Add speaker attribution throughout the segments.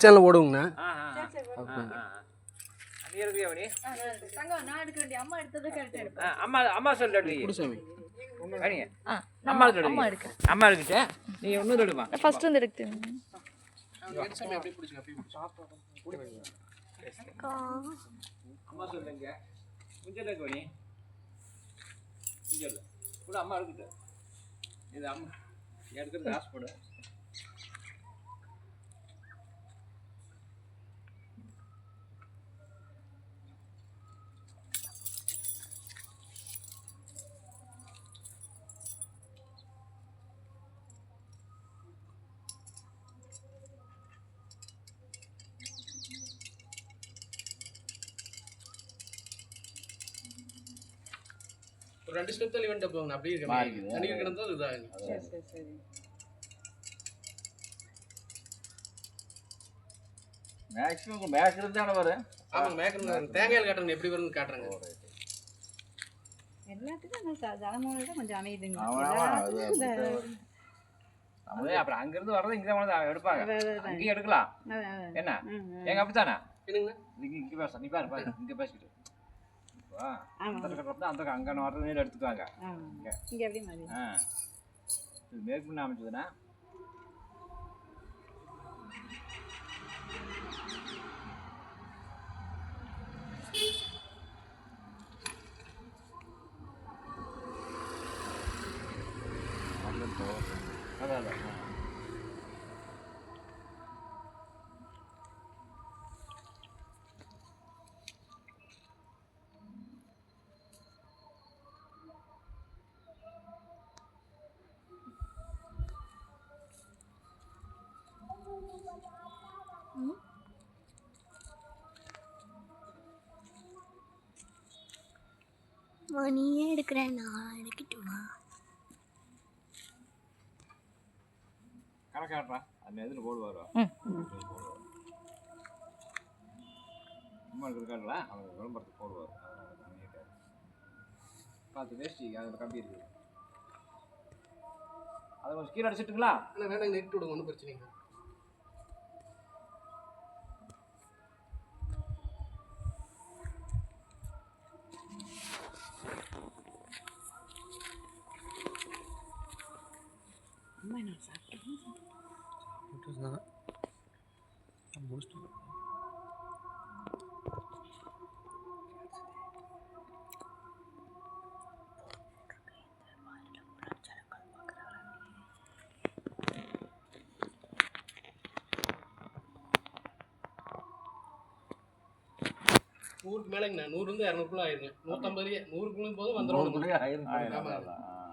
Speaker 1: Channel ஓடுங்கண்ணா
Speaker 2: ஆ ஆ ஆ. ஆ ஆ நீ இருக்கியா மணி
Speaker 3: தங்கம் நான் எடுக்க வேண்டிய அம்மா
Speaker 2: அம்மா அம்மா சொல்ல அம்மா எடுத்து
Speaker 3: அம்மா
Speaker 2: எடுக்கிட்ட நீ எடுமா?
Speaker 3: ஃபர்ஸ்ட் வந்து எடுத்து
Speaker 2: அம்மா சொல்லுங்க முஞ்சல கூட அம்மா எடுக்கிட்ட இது அம்மா. எடுக்கிறது காசு
Speaker 1: ரெண்டு ஸ்டெப் தள்ளி வந்துட்டு போங்க அப்படியே இருக்க. தண்ணி கிடந்தா இதாகுங்க
Speaker 3: சரி சரி சரி.
Speaker 4: மேக்ஸிமம் மேக்ஸிமம் தானே வரும்
Speaker 1: ஆமாங்க மேக்கர் தேங்காயில் காட்டுறேங்க எப்படி வருதுன்னு காட்டுறேங்க.
Speaker 3: எல்லாத்துக்கும் ஜலமோட கொஞ்சம் அமையுதுங்க.
Speaker 2: அப்புறம் அங்கிருந்து வர்றது இங்கே தான் எடுப்பாங்க. அங்கேயும் எடுக்கலாம். என்ன? எங்க அப்படித்தானே
Speaker 1: என்னங்க?
Speaker 2: இங்க பேச நீ பாரு பாரு. இங்க பேசிக்கிட்டு.
Speaker 3: ஆமா.
Speaker 2: அந்த கட்டுறப்ப அந்த அங்கே வர்றது நேரம் எடுத்துக்குவாங்க
Speaker 3: இங்கே. எப்படி மாதிரி
Speaker 2: ஆ. இது மேற்கு பண்ண அமைச்சதுன்னா அதான் அதான்.
Speaker 5: நீயே எடுக்கிறேன் நான் எடுக்கட்டுமா
Speaker 2: கணக்காடுறா அந்த இதில் போடுவாரோ? சும்மா இருக்காருல அவர் விளம்பரத்துக்கு போடுவார். பார்த்து வேஷ்டி அதில் கம்பி இருக்குது. அதை கொஞ்சம் கீழே அடிச்சிட்டுங்களா?
Speaker 1: ஆனால் வேண்டாங்க நெட்டு விடுங்க ஒன்றும் பிரச்சனை
Speaker 3: அம்மா நான் சாப்பிட்டேன்
Speaker 1: நூறுக்கு மேலேங்கண்ணா நூறுலேருந்து இரநூறுக்குள்ள ஆயிருங்க. நூற்றம்பது நூறுக்குள்ள போது வந்துடும்
Speaker 4: ஆயிரம்.
Speaker 2: ஆயிரம்
Speaker 1: ஆமா.
Speaker 2: அதான், ஆ.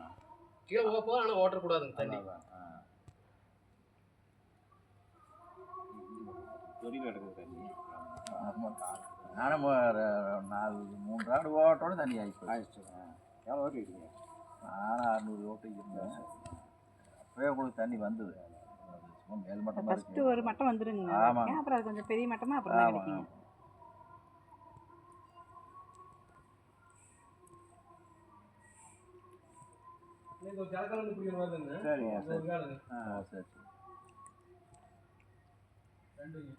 Speaker 1: கீழே போக போக ஆனால் ஓட்டக்கூடாதுங்க தண்ணி.
Speaker 2: தொழில் தண்ணி.
Speaker 4: நானும் நாலு மூணு ராடு ஓட்டோட தண்ணி ஆயிடுச்சு.
Speaker 2: ஆயிடுச்சு எவ்வளோ
Speaker 4: நானும் அறுநூறு ஓட்டு இருந்தேன். அப்பவே உங்களுக்கு தண்ணி வந்தது. சும்மா மேல் மட்டம்
Speaker 3: ஃபர்ஸ்ட் ஒரு மட்டம் வந்துருங்க.
Speaker 4: ஆமா.
Speaker 3: அப்புறம் அது கொஞ்சம் பெரிய மட்டமா அப்புறம்
Speaker 4: சரிங்க சரி. ஆ சரி சரி.
Speaker 1: ரெண்டுங்க.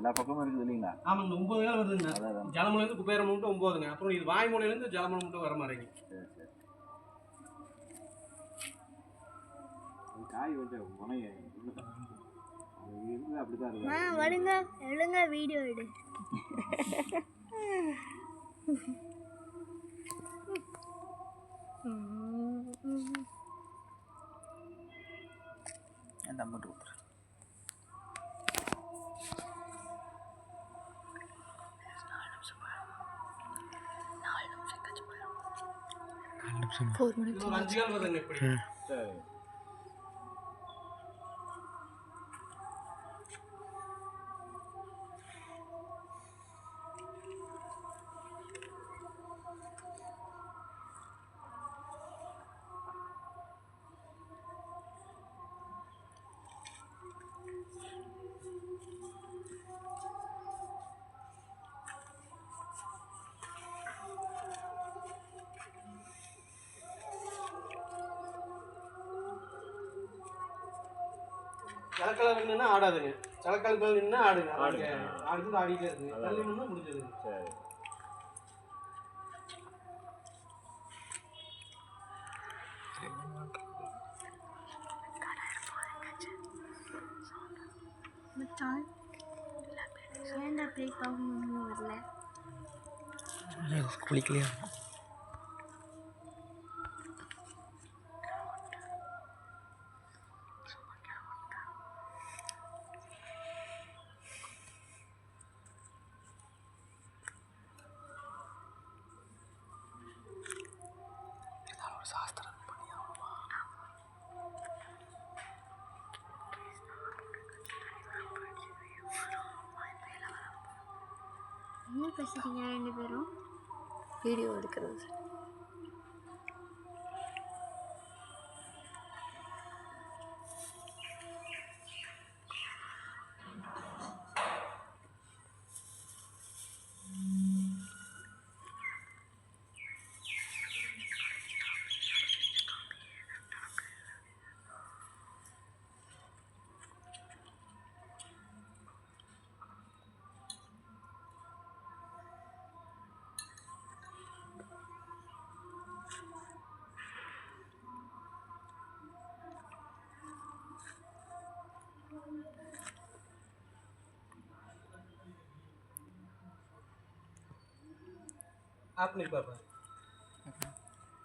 Speaker 4: எல்லா பக்கமும் இருக்குது இல்லைங்களா?
Speaker 1: ஆமாங்க ஒம்பது வேலை வருதுங்க. ஜலமலையிலேருந்து குப்பேரம் மட்டும் ஒம்போதுங்க அப்புறம் இது வாய்மொழியிலேருந்து ஜலமலை மட்டும் வர மாதிரிங்க
Speaker 4: சரி சரி.
Speaker 2: காய் கொஞ்சம் முனைய இருந்து அப்படிதான்
Speaker 5: மா வருங்க. எழுங்க வீடியோ எடு.
Speaker 4: தம்பிட்டு கொடுத்துரு.
Speaker 3: ஃபோர்
Speaker 1: இது ஒரு அஞ்சு கால் வருதுங்க இப்படி
Speaker 2: சரி
Speaker 1: சலக்கலர் நின்னா ஆடாதுங்க. சலக்கலர் மேல நின்னா ஆடுங்க.
Speaker 2: ஆடுங்க.
Speaker 1: ஆடுறது ஆடிட்டே இருக்குங்க. தள்ளி நின்னா முடிஞ்சதுங்க.
Speaker 2: சரி.
Speaker 5: மச்சான் ஏன்டா பிரேக் ஆகும் வரல?
Speaker 1: குளிக்கலையா?
Speaker 5: என்ன பேசுகிறீங்க ரெண்டு பேரும்?
Speaker 3: வீடியோ எடுக்கிறது.
Speaker 1: आप नहीं पा पाए